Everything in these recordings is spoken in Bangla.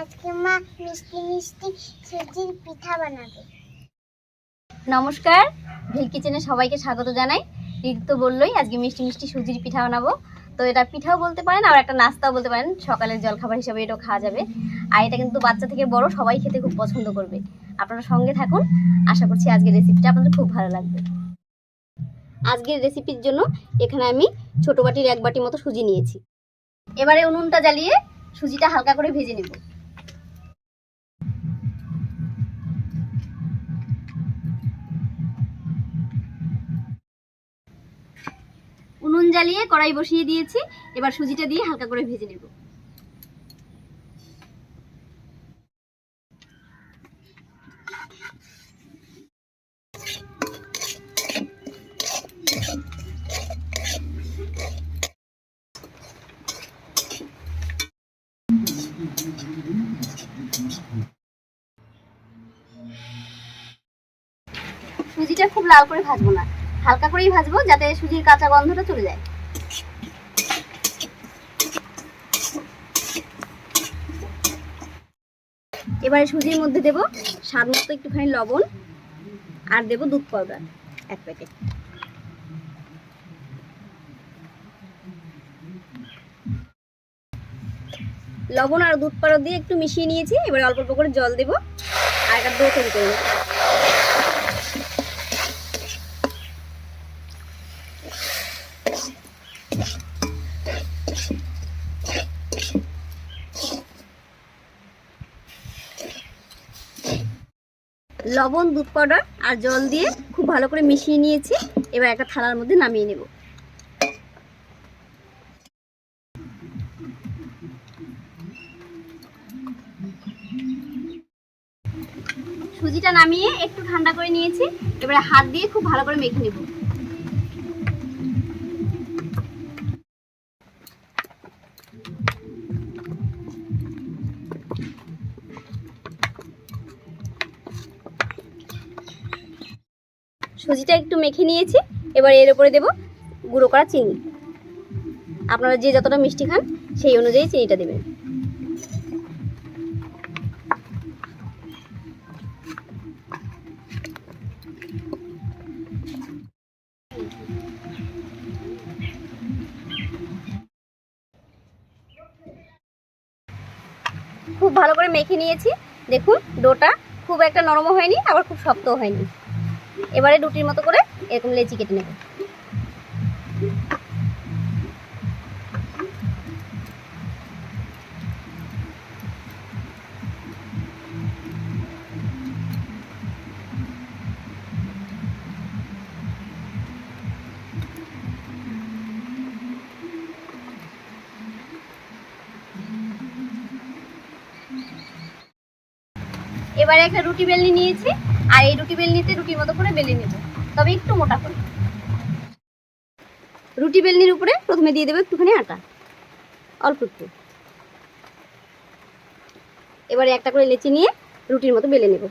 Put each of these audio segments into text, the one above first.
আজকে মা মিষ্টি মিষ্টি সুজির পিঠা বানাবে। নমস্কার, ভিল কিচেনে সবাইকে স্বাগত জানাই। ঋতু তো বললোই, আজকে মিষ্টি মিষ্টি সুজির পিঠা বানাবো। তো এটা পিঠাও বলতে পারেন আর একটা নাস্তাও বলতে পারেন। সকালের জলখাবার হিসাবে এটাও খাওয়া যাবে। আর এটা কিন্তু বাচ্চা থেকে বড়, সবাই খেতে খুব পছন্দ করবে। আপনারা সঙ্গে থাকুন, আশা করছি আজকের রেসিপিটা আপনাদের খুব ভালো লাগবে। আজকের রেসিপির জন্য এখানে আমি ছোট বাটির এক বাটি মতো সুজি নিয়েছি। এবারে উনুনটা জ্বালিয়ে সুজিটা হালকা করে ভেজে নেব। উনুন জ্বালিয়ে কড়াই বসিয়ে দিয়েছি, এবার সুজিটা দিয়ে হালকা করে ভেজে নেব। সুজিটা খুব লাল করে ভাজবো না। হালকা করেই ভাজবো যাতে সুজির কাঁচা গন্ধটা চলে যায়। এবারে সুজির মধ্যে দেব স্বাদ মতো একটুখানি লবণ আর দেব দুধ পাউডার এক প্যাকেট। লবণ আর দুধ পাউডার দিয়ে একটু মিশিয়ে নিয়েছি, এবারে অল্প অল্প করে জল দেব। আর একটা দো তৈরি লবণ, দুধ পাউডার আর জল দিয়ে খুব ভালো করে মিশিয়ে নিয়েছি। এবার একটা থালার মধ্যে নামিয়ে নেব। সুজিটা নামিয়ে একটু ঠান্ডা করে নিয়েছি। এবারে হাত দিয়ে খুব ভালো করে মেখে নেব। সুজিটা একটু মেখে নিয়েছি। এবার এর উপরে দেব গুঁড়ো করা চিনি। আপনারা যে যতটা মিষ্টি খান, সেই অনুযায়ী চিনিটা দেবেন। খুব ভালো করে মেখে নিয়েছি। দেখুন, ডোটা খুব একটা নরমও হয়নি, আবার খুব শক্তও হয়নি। এবারে রুটির মতো করে এরকম লেচি কেটে নেব। এবারে একটা রুটি বেলনি নিয়েছি। আর এই রুটি বেলনিতে রুটির মতো করে বেলে নেব। তবে একটু মোটা করে। রুটি বেলনির উপরে প্রথমে দিয়ে দেবো একটুখানি আটা, অল্প একটু। এবারে একটা করে লেচি নিয়ে রুটির মতো বেলে নেব।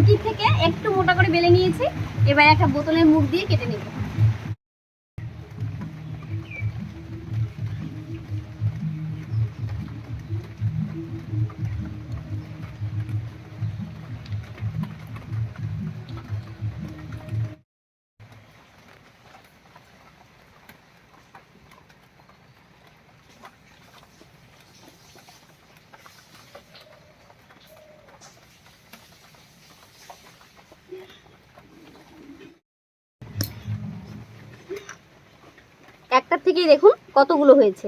রুটি থেকে একটু মোটা করে বেলে নিয়েছি। এবার একটা বোতলের মুখ দিয়ে কেটে নেব। থেকেই দেখুন কতগুলো হয়েছে।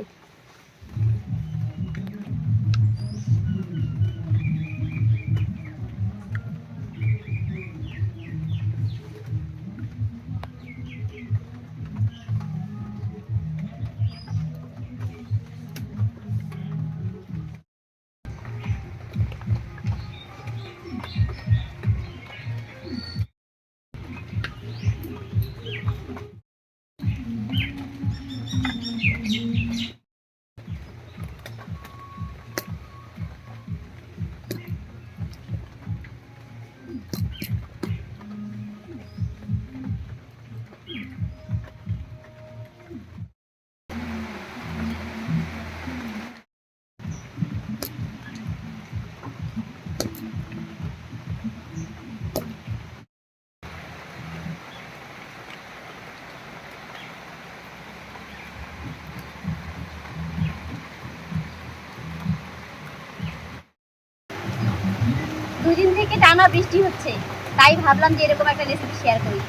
থেকে টানা বৃষ্টি হচ্ছে, তাই ভাবলাম যে এরকম একটা রেসিপি শেয়ার করি।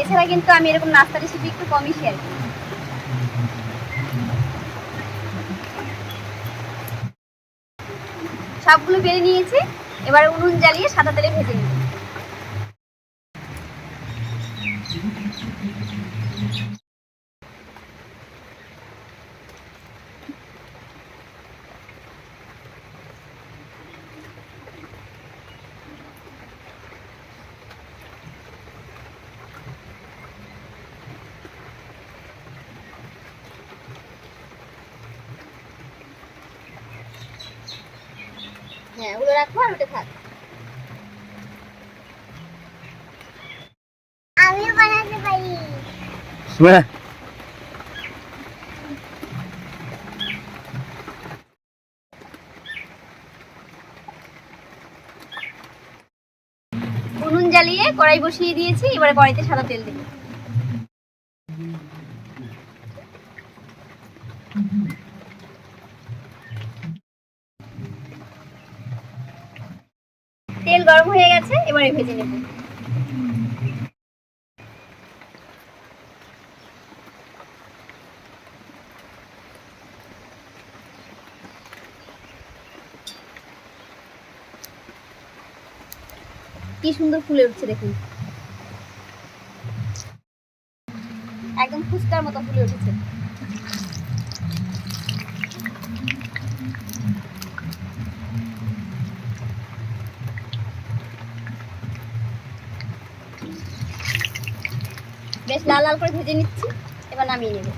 এছাড়া কিন্তু আমি এরকম নাস্তা রেসিপি একটু কমই শেয়ার করি। সবগুলো বেড়ে নিয়েছি, এবার উনুন জ্বালিয়ে সাদা তেলে ভেজে নিব। হ্যাঁ ওগুলো রাখব আর ওটা থাক। আমিও বানাতে পারি। হ্যাঁ। উনুন জ্বালিয়ে কড়াই বসিয়ে দিয়েছি এবারে কড়াইতে সাদা তেল দেবো। তেল গরম হয়ে গেছে, এবারে ভেজে নেব। কি সুন্দর ফুলে উঠছে দেখুন। একদম ফুচকার মতো ফুলে উঠেছে। বেশ লাল লাল করে ভেজে নিচ্ছি এবার নামিয়ে নেব।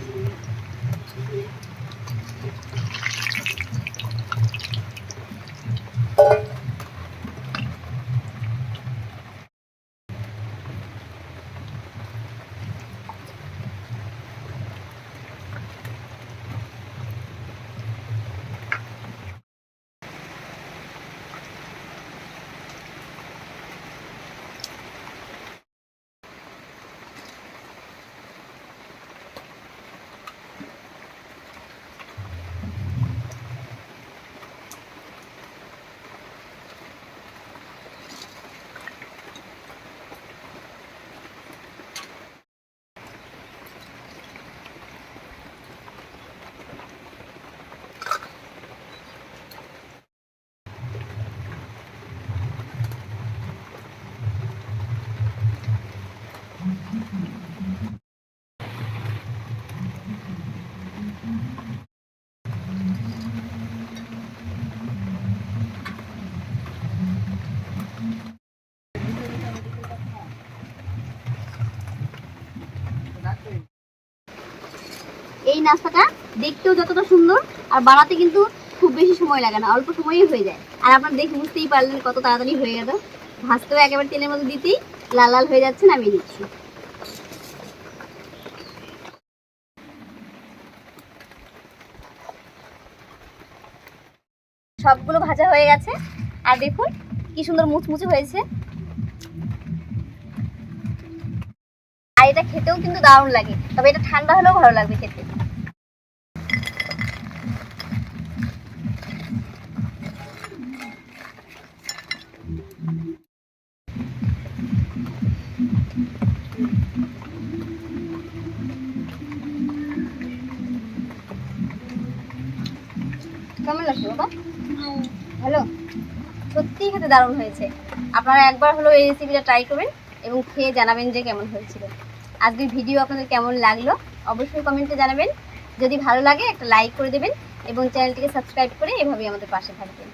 নাস্তাটা দেখতেও যতটা সুন্দর, আর বানাতে কিন্তু খুব বেশি সময় লাগে না, অল্প সময়েই হয়ে যায়। আর আপনারা দেখে বুঝতেই পারলেন কত তাড়াতাড়ি হয়ে গেল। ভাজতেও একেবারে তেলের মধ্যে দিতেই লাল লাল হয়ে যাচ্ছে, নামিয়ে দিচ্ছি। সবগুলো ভাজা হয়ে গেছে। আর দেখুন কি সুন্দর মুচমুচে হয়েছে। আর এটা খেতেও কিন্তু দারুণ লাগে, তবে এটা ঠান্ডা হলেও ভালো লাগবে খেতে। কেমন লাগছে বাবা? ভালো। সত্যিই খেতে দারুণ হয়েছে। আপনারা একবার হলো এই রেসিপিটা ট্রাই করবেন এবং খেয়ে জানাবেন যে কেমন হয়েছিল। আজকের ভিডিও আপনাদের কেমন লাগল অবশ্যই কমেন্টে জানাবেন। যদি ভালো লাগে একটা লাইক করে দেবেন এবং চ্যানেলটিকে সাবস্ক্রাইব করে এভাবেই আমাদের পাশে থাকবেন।